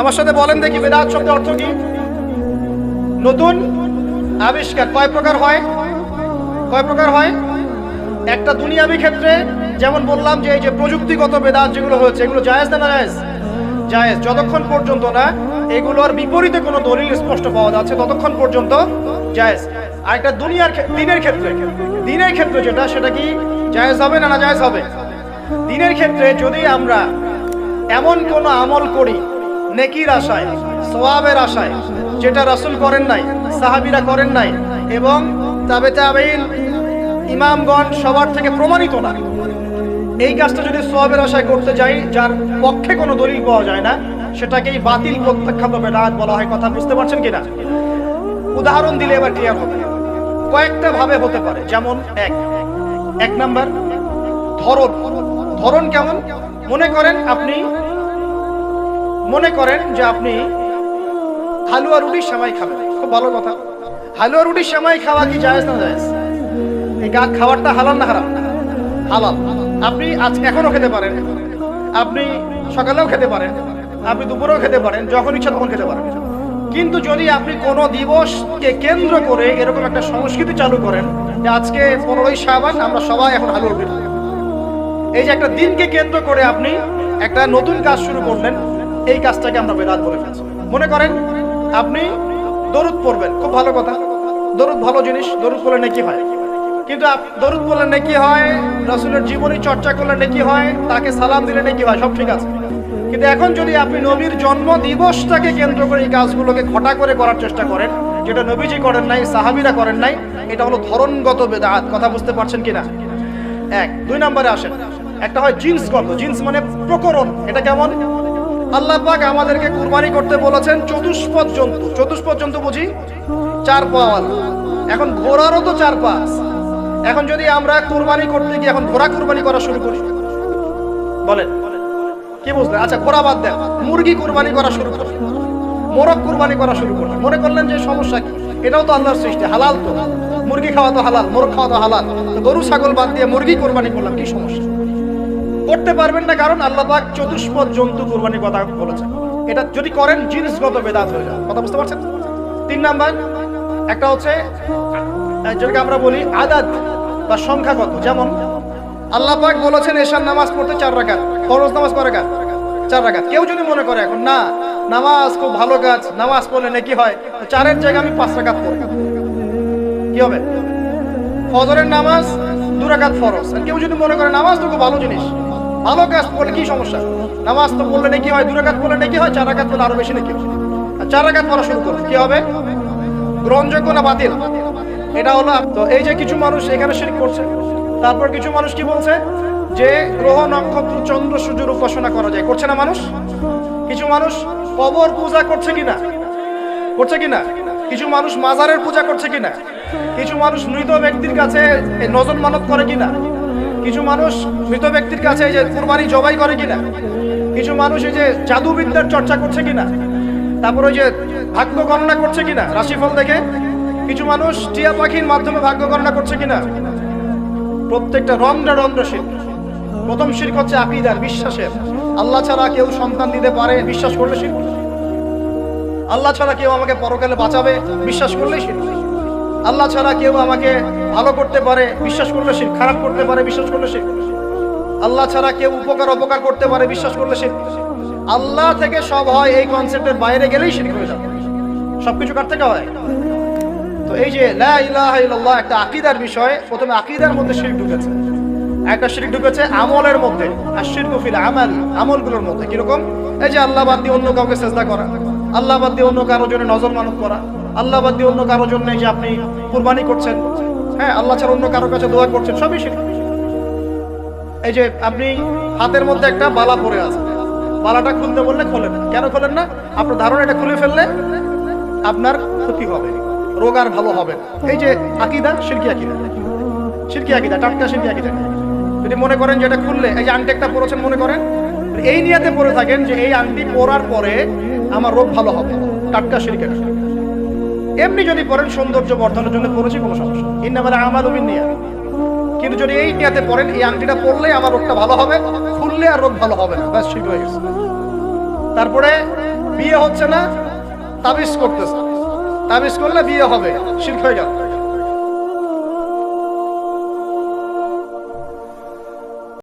আমার সাথে বলেন দেখি বেদাত শব্দের অর্থ কি? নতুন আবিষ্কার কয় প্রকার হয়? কয় প্রকার হয়? একটা দুনিয়াবি ক্ষেত্রে যেমন বললাম যে এই যে প্রযুক্তিগত বেদাত যেগুলো হয়েছে, এগুলো জায়েজ না জায়েজ জায়েজ। যতক্ষণ পর্যন্ত না, এগুলোর বিপরীতে কোনো দলিল স্পষ্ট পাওয়া যাচ্ছে, ততক্ষণ পর্যন্ত জায়েজ। আর একটা দুনিয়ার দিনের ক্ষেত্রে। দিনের ক্ষেত্রে যেটা, সেটা কি জায়েজ হবে না না জায়েজ হবে? দিনের ক্ষেত্রে যদি আমরা এমন কোনো আমল করি নেকির আশায় সোয়াবের আশায়, যেটা রাসূল করেন নাই, সাহাবিরা করেন নাই, এবং তাবে তাবেইন ইমামগণ সবার থেকে প্রমাণিত না। এই কাজটা যদি সোয়াবের আশায় করতে যাই, যার পক্ষে কোনো দলিল পাওয়া যায় না, সেটাকেই বাতিল প্রত্যাখ্যাত বেদাত বলা হয়, কথা বুঝতে পারছেন কিনা? উদাহরণ দিলে এবার ক্লিয়ার হবে। কয়েকটা ভাবে হতে পারে, যেমন এক এক নাম্বার, ধরন। ধরন কেমন? মনে করেন আপনি মনে করেন যে আপনি হালুয়া রুটির সেমাই খাবেন। খুব ভালো কথা। হালুয়া রুটির সেমাই খাওয়া কি জায়েজ না জায়েজ? এই গা খাবারটা হালাল না হারাম? হালাল। আপনি আজ এখনও খেতে পারেন। আপনি সকালেও খেতে পারেন। আপনি দুপুরেও খেতে পারেন। যখন ইচ্ছা তখন খেতে পারেন। কিন্তু যদি আপনি কোনো দিবসকে কেন্দ্র করে এরকম একটা সংস্কৃতি চালু করেন যে আজকে পনেরোই সাবান আমরা সবাই এখন হালুয়া রুটি। এই যে একটা দিনকে কেন্দ্র করে আপনি একটা নতুন কাজ শুরু করলেন এই কাজটাকে আমরা বেদাত বলে ফেলছি। মনে করেন, আপনি দরুদ পড়বেন, খুব ভালো কথা। দরুদ ভালো জিনিস, দরুদ পড়লে নাকি হয়। কিন্তু দরুদ পড়লে নাকি হয়, রসুলের জীবনী চর্চা করলে নাকি হয়, তাকে সালাম দিলে নাকি হয়, সব ঠিক আছে। কিন্তু এখন যদি আপনি নবীর জন্ম দিবসটাকে কেন্দ্র করে এই কাজগুলোকে ঘটা করে করার চেষ্টা করেন, যেটা নবীজি করেন নাই, সাহাবিরা করেন নাই, এটা হলো ধরনগত বেদাত। কথা বুঝতে পারছেন কিনা? এক। দুই নম্বরে আসেন। একটা হয় জিন্স জিন্সগত জিন্স মানে প্রকরণ। এটা কেমন? আল্লাহ পাক আমাদেরকে কুরবানি করতে বলেছেন চতুষ্পদ জন্তু। চতুষ্পদ জন্তু বুঝি? চার পাওয়াল এখন ঘোড়ারও তো চার পা এখন যদি আমরা কুরবানি করতে গিয়ে এখন ঘোড়া কুরবানি করা শুরু করি। বলেন। কি বুঝলেন? আচ্ছা ঘোড়া বাদ দেন। মুরগি কুরবানি করা শুরু করি। মোরগ কুরবানি করা শুরু করলেন মনে করলেন যে সমস্যা কি? এটাও তো আল্লাহর সৃষ্টি। হালাল তো। মুরগি খাওয়া তো হালাল, মোরগ খাওয়া তো হালাল। গরু, ছাগল বাদ দিয়ে মুরগি কোরবানি করলাম, কি সমস্যা? করতে পারবেন না, কারণ আল্লাহ পাক চতুষ্পদ জন্তু কোরবানি কথা বলেছেন। এটা যদি করেন, জিনিসগত বেদাত হয়ে যায় কথা বুঝতে পারছেন? তিন নাম্বার, একটা হচ্ছে যেটাকে আমরা বলি আদাত বা সংখ্যাগত। যেমন, আল্লাহ পাক বলেছেন এশার নামাজ পড়তে চার রাকাত, ফরজ নামাজ কয় রাকাত? চার রাকাত। কেউ যদি মনে করে এখন, না, নামাজ খুব ভালো কাজ, নামাজ পড়লে নাকি হয় চারের জায়গায় আমি পাঁচ রাকাত পড়ব। কি হবে? ফজরের নামাজ দু রাকাত ফরজ। আর কেউ যদি মনে করে, নামাজ তো খুব ভালো জিনিস ভালো কাজ করলে কি সমস্যা? নামাজ তো পড়লে নাকি হয় দু রাকাত পড়লে নাকি হয়, চার রাকাত পড়লে আরও বেশি নাকি। আর চার রাকাত পড়া শুরু করবে কি হবে? গ্রহণযোগ্য না বাতিল। এটা হলো তো এই যে কিছু মানুষ এখানে শিরিক করছে, তারপর কিছু মানুষ কি বলছে? যে গ্রহ, নক্ষত্র, চন্দ্র, সূর্যের উপাসনা করা যায়। করছে না মানুষ? কিছু মানুষ কবর পূজা করছে কিনা? করছে কিনা? কিছু মানুষ মাজারের পূজা করছে কিনা? কিছু মানুষ মৃত ব্যক্তির কাছে নজর মানত করে কিনা? কিছু মানুষ মৃত ব্যক্তির কাছে এই যে কুরবানি জবাই করে কিনা? কিছু মানুষ এই যে জাদুবিদ্যার চর্চা করছে কিনা? তারপর ওই যে ভাগ্য গণনা করছে কিনা? রাশিফল দেখে কিছু মানুষ টিয়া পাখির মাধ্যমে ভাগ্য গণনা করছে কিনা? প্রত্যেকটা রন্ধ্রে রন্ধ্র শিল্প প্রথম শির্ক হচ্ছে আকিদার বিশ্বাসের। আল্লাহ ছাড়া কেউ সন্তান দিতে পারে, বিশ্বাস করলে শিল্প আল্লাহ ছাড়া কেউ আমাকে পরকালে বাঁচাবে, বিশ্বাস করলেই শিরক আল্লাহ ছাড়া কেউ আমাকে ভালো করতে পারে, বিশ্বাস করলে শিরক খারাপ করতে পারে, বিশ্বাস করলে শিরক আল্লাহ ছাড়া কেউ উপকার, অপকার করতে পারে, বিশ্বাস করলে শিরক আল্লাহ থেকে সব হয় এই কনসেপ্টের বাইরে গেলেই শিরক হয়ে যাবে। সবকিছু কার থেকে হয়? তো এই যে লা একটা আকীদার বিষয়, প্রথমে আকীদার মধ্যে শিরক ঢুকেছে। একটা শিরক ঢুকেছে আমলের মধ্যে। আর শিরকু ফিল আমাল, আমলগুলোর মধ্যে। কীরকম? এই যে আল্লাহ বাদ দিয়ে অন্য কাউকে চেষ্টা করা। আল্লাহ বাদ দিয়ে অন্য কারোর জন্য নজর মানত করা। আল্লাহ বাদ দিয়ে অন্য কারোর জন্য যে আপনি কুরবানি করছেন। হ্যাঁ আল্লাহ ছাড়া অন্য কারোর কাছে দোয়া করছেন, সবই শিরক এই যে আপনি হাতের মধ্যে একটা বালা পরে আছে বালাটা খুলতে বললে খোলেন। কেন খোলেন না? আপনার ধারণা এটা খুলে ফেললে আপনার ক্ষতি হবে, রোগ আর ভালো হবে এই যে আকিদা শিরকি আকিদা। শিরকি আকিদা, টাটকা শিরকি আকিদা। যদি মনে করেন যে এটা খুললে, এই যে আংটি একটা পরেছেন, মনে করেন? এই নিয়াতে পরে থাকেন যে এই আংটি পরার পরে আমার রোগ ভালো হবে। টাটকা শিরকি আকিদা। এমনি যদি পড়েন সৌন্দর্য বর্ধনের জন্য পড়েছি, কোনো সমস্যা ইন্নামার আমাল নিয়া কিন্তু যদি এই নিয়াতে পড়েন, এই আংটিটা পড়লে আমার রোগটা ভালো হবে, খুললে আর রোগ ভালো হবে না। ব্যাস, ঠিক হয়ে গেছে। তারপরে বিয়ে হচ্ছে না, তাবিজ করতেছে। তাবিজ করলে বিয়ে হবে শিখ হয়ে গেল।